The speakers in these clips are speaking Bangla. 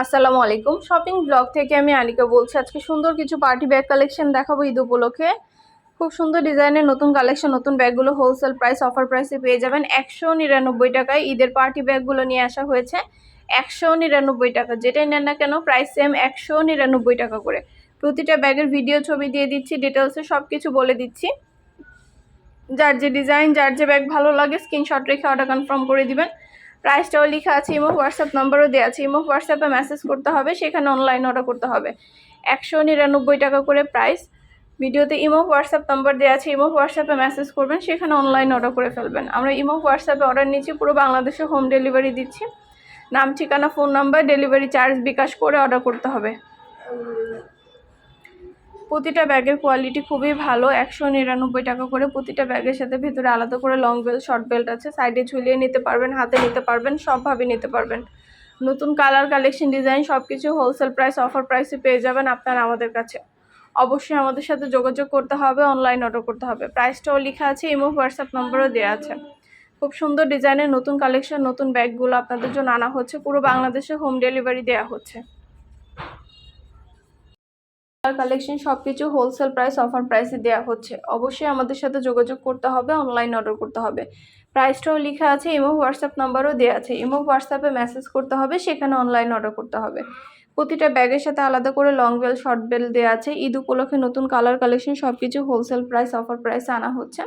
আসসালামু আলাইকুম। শপিং ব্লগ থেকে আমি আনিকা বলছি, আজকে সুন্দর কিছু পার্টি ব্যাগ কালেকশন দেখাবো ঈদ উপলক্ষে। খুব সুন্দর ডিজাইনের নতুন কালেকশন নতুন ব্যাগগুলো হোলসেল প্রাইস অফার প্রাইসে পেয়ে যাবেন। একশো নিরানব্বই টাকায় ঈদের পার্টি ব্যাগগুলো নিয়ে আসা হয়েছে। একশো নিরানব্বই টাকা, যেটাই নেন না কেন প্রাইস সেম একশো নিরানব্বই টাকা করে। প্রতিটা ব্যাগের ভিডিও ছবি দিয়ে দিচ্ছি ডিটেলসে সব কিছু বলে দিচ্ছি। যার যে ডিজাইন যার যে ব্যাগ ভালো লাগে স্ক্রিনশট রেখে অর্ডার কনফার্ম করে দিবেন। প্রাইসটাও লেখা আছে ইমো হোয়াটসঅ্যাপ নাম্বারও দেওয়া আছে। ইমো হোয়াটসঅ্যাপে মেসেজ করতে হবে, সেখানে অনলাইন অর্ডার করতে হবে। একশো নিরানব্বই টাকা করে প্রাইস ভিডিওতে ইমো হোয়াটসঅ্যাপ নাম্বার দেওয়া আছে ইমো হোয়াটসঅ্যাপে মেসেজ করবেন, সেখানে অনলাইন অর্ডার করে ফেলবেন। আমরা ইমো হোয়াটসঅ্যাপে অর্ডার নিচ্ছি, পুরো বাংলাদেশে হোম ডেলিভারি দিচ্ছি। নাম, ঠিকানা phone number delivery charge bKash করে অর্ডার করতে হবে। প্রতিটা ব্যাগের কোয়ালিটি খুবই ভালো, একশো নিরানব্বই টাকা করে প্রতিটা ব্যাগের সাথে ভিতরে আলাদা করে লং বেল্ট শর্ট বেল্ট আছে। সাইডে ঝুলিয়ে নিতে পারবেন, হাতে নিতে পারবেন, সবভাবে নিতে পারবেন। নতুন কালার কালেকশন ডিজাইন সব কিছু হোলসেল প্রাইস অফার প্রাইসে পেয়ে যাবেন আপনারা আমাদের কাছে। অবশ্যই আমাদের সাথে যোগাযোগ করতে হবে অনলাইন অর্ডার করতে হবে। প্রাইসটাও লেখা আছে ইমো হোয়াটসঅ্যাপ নম্বরও দেওয়া আছে। খুব সুন্দর ডিজাইনের নতুন কালেকশন নতুন ব্যাগগুলো আপনাদের জন্য আনা হচ্ছে। পুরো বাংলাদেশে হোম ডেলিভারি দেওয়া হচ্ছে। কালেকশন সব কিছু হোলসেল প্রাইস অফার প্রাইসে দেওয়া হচ্ছে। অবশ্যই আমাদের সাথে যোগাযোগ করতে হবে অনলাইন অর্ডার করতে হবে। প্রাইসটাও লেখা আছে ইমো হোয়াটসঅ্যাপ নাম্বারও দেওয়া আছে। ইমো হোয়াটসঅ্যাপে মেসেজ করতে হবে, সেখানে অনলাইন অর্ডার করতে হবে। প্রতিটা ব্যাগের সাথে আলাদা করে লং বেল শর্ট বেল দেওয়া আছে। ঈদ উপলক্ষে নতুন কালার কালেকশন সব কিছু হোলসেল প্রাইস অফার প্রাইসে আনা হচ্ছে।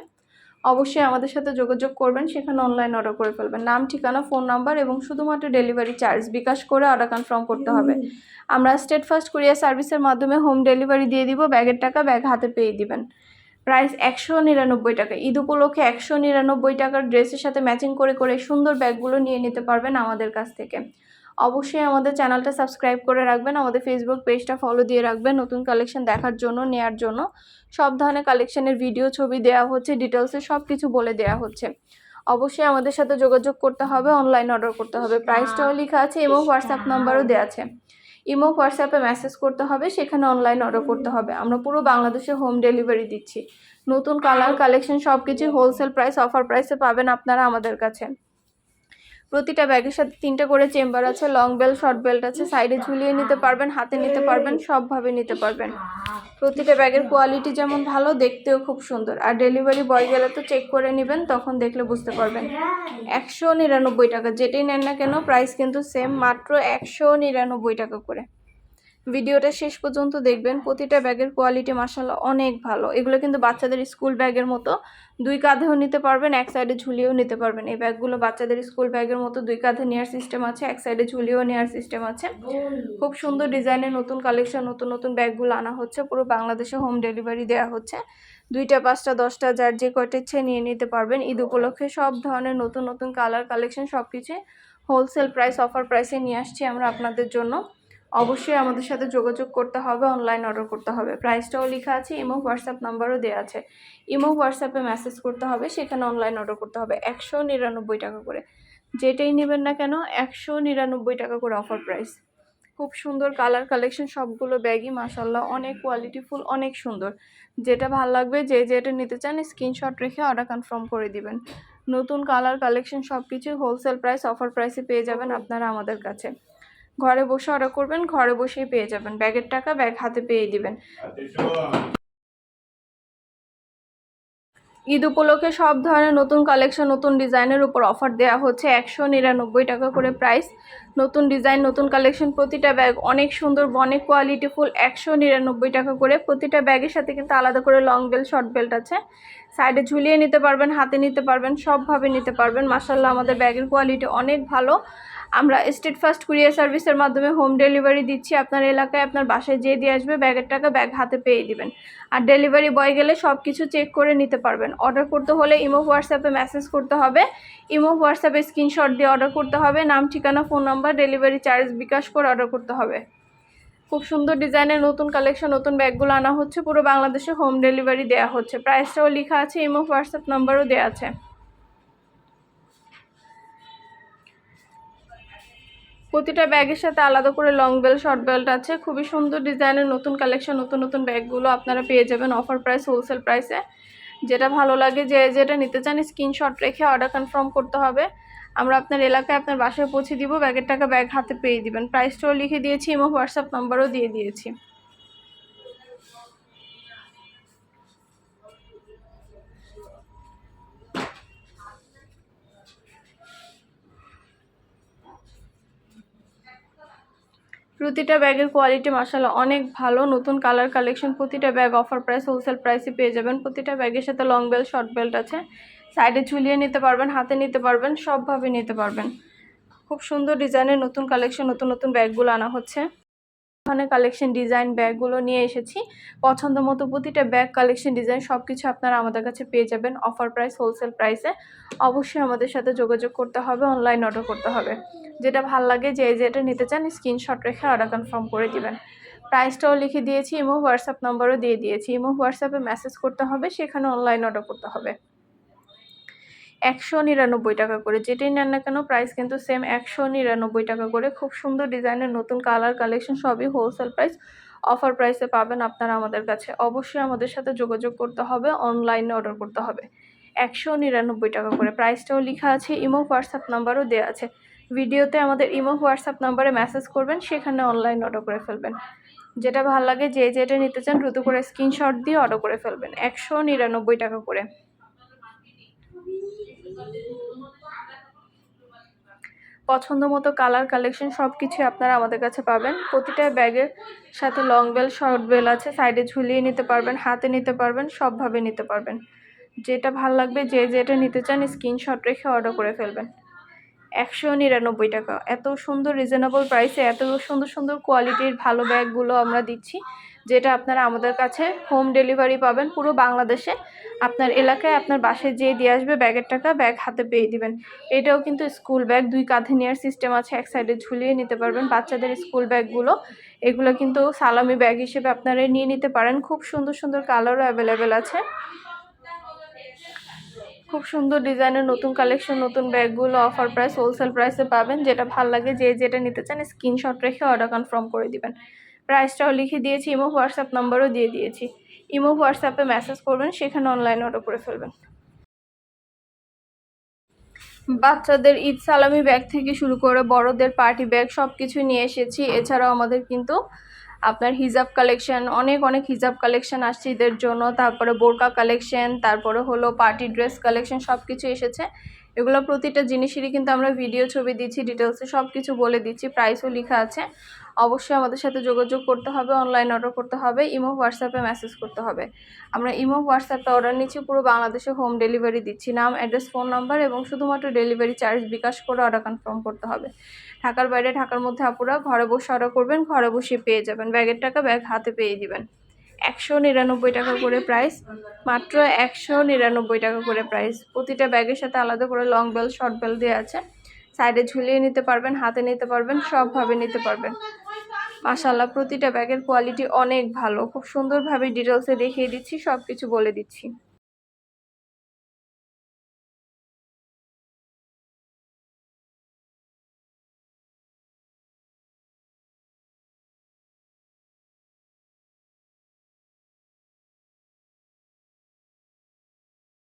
অবশ্যই আমাদের সাথে যোগাযোগ করবেন সেখানে অনলাইন অর্ডার করে ফেলবেন। নাম ঠিকানা ফোন নাম্বার এবং শুধুমাত্র ডেলিভারি চার্জ বিকাশ করে অর্ডার কনফার্ম করতে হবে। আমরা স্টেট ফার্স্ট কুরিয়ার সার্ভিসের মাধ্যমে হোম ডেলিভারি দিয়ে দিব ব্যাগের টাকা ব্যাগ হাতে পেয়ে দিবেন। প্রাইস একশো নিরানব্বই টাকা। ঈদ উপলক্ষে একশো নিরানব্বই টাকার ড্রেসের সাথে ম্যাচিং করে করে সুন্দর ব্যাগগুলো নিয়ে নিতে পারবেন আমাদের কাছ থেকে। অবশ্যই আমাদের চ্যানেলটা সাবস্ক্রাইব করে রাখবেন আমাদের ফেসবুক পেজটা ফলো দিয়ে রাখবেন নতুন কালেকশন দেখার জন্য নেয়ার জন্য। সব ধরনের কালেকশনের ভিডিও ছবি দেওয়া হচ্ছে ডিটেলসে সব কিছু বলে দেওয়া হচ্ছে। অবশ্যই আমাদের সাথে যোগাযোগ করতে হবে অনলাইন অর্ডার করতে হবে। প্রাইসটাও লেখা আছে এবং হোয়াটসঅ্যাপ নাম্বারও দেওয়া আছে। ইমো হোয়াটসঅ্যাপে মেসেজ করতে হবে সেখানে অনলাইন অর্ডার করতে হবে। আমরা পুরো বাংলাদেশে হোম ডেলিভারি দিচ্ছি। নতুন কালার কালেকশন সব কিছু হোলসেল প্রাইস অফার প্রাইসে পাবেন আপনারা আমাদের কাছে। প্রতিটা ব্যাগের সাথে তিনটা করে চেম্বার আছে লং বেল্ট শর্ট বেল্ট আছে সাইডে ঝুলিয়ে নিতে পারবেন, হাতে নিতে পারবেন, সবভাবে নিতে পারবেন। প্রতিটা ব্যাগের কোয়ালিটি যেমন ভালো, দেখতেও খুব সুন্দর। আর ডেলিভারি বয় গেলে তো চেক করে নেবেন, তখন দেখলে বুঝতে পারবেন। একশো নিরানব্বই টাকা, যেটাই নেন না কেন প্রাইস কিন্তু সেম মাত্র একশো নিরানব্বই টাকা করে। ভিডিওটা শেষ পর্যন্ত দেখবেন। প্রতিটা ব্যাগের কোয়ালিটি মার্শাল্লাহ অনেক ভালো। এগুলো কিন্তু বাচ্চাদের স্কুল ব্যাগের মতো দুই কাঁধেও নিতে পারবেন, এক সাইডে ঝুলিয়েও নিতে পারবেন। এই ব্যাগগুলো বাচ্চাদের স্কুল ব্যাগের মতো দুই কাঁধে নেওয়ার সিস্টেম আছে, এক সাইডে ঝুলিয়েও নেওয়ার সিস্টেম আছে। খুব সুন্দর ডিজাইনের নতুন কালেকশন নতুন নতুন ব্যাগগুলো আনা হচ্ছে। পুরো বাংলাদেশে হোম ডেলিভারি দেওয়া হচ্ছে। দুইটা, পাঁচটা, দশটা, যার যে কয়টা ইচ্ছে নিয়ে নিতে পারবেন। ঈদ উপলক্ষে সব ধরনের নতুন নতুন কালার কালেকশন সব কিছু হোলসেল প্রাইস অফার প্রাইসে নিয়ে আসছি আমরা আপনাদের জন্য। অবশ্যই আমাদের সাথে যোগাযোগ করতে হবে অনলাইন অর্ডার করতে হবে। প্রাইসটাও লেখা আছে ইমো হোয়াটসঅ্যাপ নাম্বারও দেওয়া আছে। ইমো হোয়াটসঅ্যাপে মেসেজ করতে হবে, সেখানে অনলাইন অর্ডার করতে হবে। একশো নিরানব্বই টাকা করে। যেটাই নেবেন না কেন, একশো নিরানব্বই টাকা করে অফার প্রাইস খুব সুন্দর কালার কালেকশন সবগুলো ব্যাগই মাসাল্লাহ অনেক কোয়ালিটিফুল অনেক সুন্দর। যেটা ভালো লাগবে, যে যেটা নিতে চান স্ক্রিনশট রেখে অর্ডার কনফার্ম করে দিবেন। নতুন কালার কালেকশন সব কিছু হোলসেল প্রাইস অফার প্রাইসে পেয়ে যাবেন আপনারা আমাদের কাছে। ঘরে বসে অর্ডার করবেন, ঘরে বসেই পেয়ে যাবেন। ব্যাগের টাকা ব্যাগ হাতে পেয়ে দিবেন। ঈদ উপলক্ষে সব ধরনের নতুন কালেকশন নতুন ডিজাইনের উপর অফার দেওয়া হচ্ছে। একশো নিরানব্বই টাকা করে প্রাইস নতুন ডিজাইন নতুন কালেকশন প্রতিটা ব্যাগ অনেক সুন্দর, অনেক কোয়ালিটিফুল একশো নিরানব্বই টাকা করে প্রতিটা ব্যাগের সাথে কিন্তু আলাদা করে লং বেল্ট শর্ট বেল্ট আছে। সাইডে ঝুলিয়ে নিতে পারবেন, হাতে নিতে পারবেন, সবভাবে নিতে পারবেন। মাসাল্লাহ আমাদের ব্যাগের কোয়ালিটি অনেক ভালো। আমরা স্টেট ফার্স্ট কুরিয়ার সার্ভিসের মাধ্যমে হোম ডেলিভারি দিচ্ছি আপনার এলাকায়, আপনার বাসায় যেয়ে দিয়ে আসবে, ব্যাগের টাকা ব্যাগ হাতে পেয়ে দিবেন। আর ডেলিভারি বয় গেলে সব কিছু চেক করে নিতে পারবেন। অর্ডার করতে হলে ইমো হোয়াটসঅ্যাপে মেসেজ করতে হবে। ইমো হোয়াটসঅ্যাপে স্ক্রিনশট দিয়ে অর্ডার করতে হবে। নাম, ঠিকানা phone number delivery charge bKash করে অর্ডার করতে হবে। খুব সুন্দর ডিজাইনের নতুন কালেকশন নতুন ব্যাগগুলো আনা হচ্ছে। পুরো বাংলাদেশে হোম ডেলিভারি দেওয়া হচ্ছে। প্রাইসটাও লেখা আছে, ইমো হোয়াটসঅ্যাপ নাম্বারও দেওয়া আছে। প্রতিটা ব্যাগের সাথে আলাদা করে লং বেল শর্ট বেল্ট আছে। খুবই সুন্দর ডিজাইনের নতুন কালেকশন নতুন নতুন ব্যাগগুলো আপনারা পেয়ে যাবেন অফার প্রাইস হোলসেল প্রাইসে যেটা ভালো লাগে যে যেটা নিতে চান স্ক্রিনশট রেখে অর্ডার কনফার্ম করতে হবে। আমরা আপনার এলাকায় আপনার বাসায় পৌঁছে দিব, ব্যাগের টাকা ব্যাগ হাতে পেয়ে দিবেন। প্রাইসটাও লিখে দিয়েছি, এবং হোয়াটসঅ্যাপ নাম্বারও দিয়ে দিয়েছি। প্রতিটা ব্যাগের কোয়ালিটি মাসাল্লাহ অনেক ভালো। নতুন কালার কালেকশন প্রতিটা ব্যাগ অফার প্রাইস হোলসেল প্রাইসে পেয়ে যাবেন। প্রতিটা ব্যাগের সাথে লং বেল্ট শর্ট বেল্ট আছে। সাইডে ঝুলিয়ে নিতে পারবেন, হাতে নিতে পারবেন, সবভাবে নিতে পারবেন। খুব সুন্দর ডিজাইনের নতুন কালেকশন নতুন নতুন ব্যাগগুলো আনা হচ্ছে। ধরনের কালেকশন ডিজাইন ব্যাগগুলো নিয়ে এসেছি। পছন্দ মতো প্রতিটা ব্যাগ কালেকশন ডিজাইন সব কিছু আপনারা আমাদের কাছে পেয়ে যাবেন অফার প্রাইস হোলসেল প্রাইসে অবশ্যই আমাদের সাথে যোগাযোগ করতে হবে অনলাইন অর্ডার করতে হবে। যেটা ভালো লাগে, যে যেটা নিতে চান স্ক্রিনশট রেখে অর্ডার কনফার্ম করে দিবেন। প্রাইসটাও লিখে দিয়েছি ইমো হোয়াটসঅ্যাপ নম্বরও দিয়ে দিয়েছি। ইমো হোয়াটসঅ্যাপে মেসেজ করতে হবে, সেখানে অনলাইন অর্ডার করতে হবে। একশো নিরানব্বই টাকা করে। যেটাই নেন না কেন প্রাইস কিন্তু সেম একশো নিরানব্বই টাকা করে। খুব সুন্দর ডিজাইনের নতুন কালার কালেকশন সবই হোলসেল প্রাইস অফার প্রাইসে পাবেন আপনারা আমাদের কাছে। অবশ্যই আমাদের সাথে যোগাযোগ করতে হবে অনলাইনে অর্ডার করতে হবে। একশো নিরানব্বই টাকা করে। প্রাইসটাও লেখা আছে ইমো হোয়াটসঅ্যাপ নাম্বারও দেওয়া আছে। ভিডিওতে আমাদের ইমো হোয়াটসঅ্যাপ নাম্বারে মেসেজ করবেন, সেখানে অনলাইন অর্ডার করে ফেলবেন। যেটা ভালো লাগে, যে যেটা নিতে চান, দ্রুত করে স্ক্রিনশট দিয়ে অর্ডার করে ফেলবেন। একশো নিরানব্বই টাকা করে। পছন্দ মতো কালার, কালেকশন সব কিছুই আপনারা আমাদের কাছে পাবেন। প্রতিটা ব্যাগের সাথে লং বেল, শর্ট বেল আছে। সাইডে ঝুলিয়ে নিতে পারবেন, হাতে নিতে পারবেন, সবভাবে নিতে পারবেন। যেটা ভালো লাগবে, যে যেটা নিতে চান, স্ক্রিনশট রেখে অর্ডার করে ফেলবেন। একশো নিরানব্বই টাকা। এত সুন্দর রিজনেবল প্রাইসে এত সুন্দর সুন্দর কোয়ালিটির ভালো ব্যাগগুলো আমরা দিচ্ছি। যেটা আপনারা আমাদের কাছে হোম ডেলিভারি পাবেন পুরো বাংলাদেশে। আপনার এলাকায় আপনার বাসায় যেয়ে দিয়ে আসবে, ব্যাগের টাকা ব্যাগ হাতে পেয়ে দিবেন। এটাও কিন্তু স্কুল ব্যাগ দুই কাঁধে নেওয়ার সিস্টেম আছে, এক সাইডে ঝুলিয়ে নিতে পারবেন বাচ্চাদের স্কুল ব্যাগগুলো এগুলো কিন্তু সালামি ব্যাগ হিসেবে আপনারা নিয়ে নিতে পারেন। খুব সুন্দর সুন্দর কালারও অ্যাভেলেবেল আছে। খুব সুন্দর ডিজাইনের নতুন কালেকশন নতুন ব্যাগগুলো অফার প্রাইস হোলসেল প্রাইসে পাবেন। যেটা ভালো লাগে, যে যেটা নিতে চান স্ক্রিনশট রেখে অর্ডার কনফার্ম করে দিবেন। প্রাইসটাও লিখে দিয়েছি, ইমো হোয়াটসঅ্যাপ নাম্বারও দিয়ে দিয়েছি। ইমো হোয়াটসঅ্যাপে মেসেজ করবেন, সেখানে অনলাইন অর্ডার করে ফেলবেন। বাচ্চাদের ঈদ সালামি ব্যাগ থেকে শুরু করে বড়দের পার্টি ব্যাগ সব কিছু নিয়ে এসেছি। এছাড়াও আমাদের কিন্তু আপনার হিজাব কালেকশন, অনেক অনেক হিজাব কালেকশন আসছে ঈদের জন্য। তারপরে বোরকা কালেকশন, তারপরে হলো পার্টি ড্রেস কালেকশন সব কিছু এসেছে। এগুলো প্রতিটা জিনিসেরই কিন্তু আমরা ভিডিও ছবি দিচ্ছি ডিটেলসে সব কিছু বলে দিচ্ছি, প্রাইসও লেখা আছে। অবশ্যই আমাদের সাথে যোগাযোগ করতে হবে অনলাইন অর্ডার করতে হবে ইমো হোয়াটসঅ্যাপে মেসেজ করতে হবে। আমরা ইমো হোয়াটসঅ্যাপে অর্ডার নিচ্ছি, পুরো বাংলাদেশে হোম ডেলিভারি দিচ্ছি। নাম অ্যাড্রেস ফোন নাম্বার এবং শুধুমাত্র ডেলিভারি চার্জ বিকাশ করে অর্ডার কনফার্ম করতে হবে। ঢাকার বাইরে, ঢাকার মধ্যে আপুরা ঘরে বসে অর্ডার করবেন, ঘরে বসে পেয়ে যাবেন। ব্যাগের টাকা ব্যাগ হাতে পেয়ে দিবেন। একশো নিরানব্বই টাকা করে প্রাইস মাত্র একশো নিরানব্বই টাকা করে প্রাইস প্রতিটা ব্যাগের সাথে আলাদা করে লং বেল শর্ট বেল দেওয়া আছে। সাইডে ঝুলিয়ে নিতে পারবেন, হাতে নিতে পারবেন, সবভাবে নিতে পারবেন। মাশাল্লাহ প্রতিটা ব্যাগের কোয়ালিটি অনেক ভালো। খুব সুন্দরভাবে ডিটেলসে দেখিয়ে দিচ্ছি সব কিছু বলে দিচ্ছি।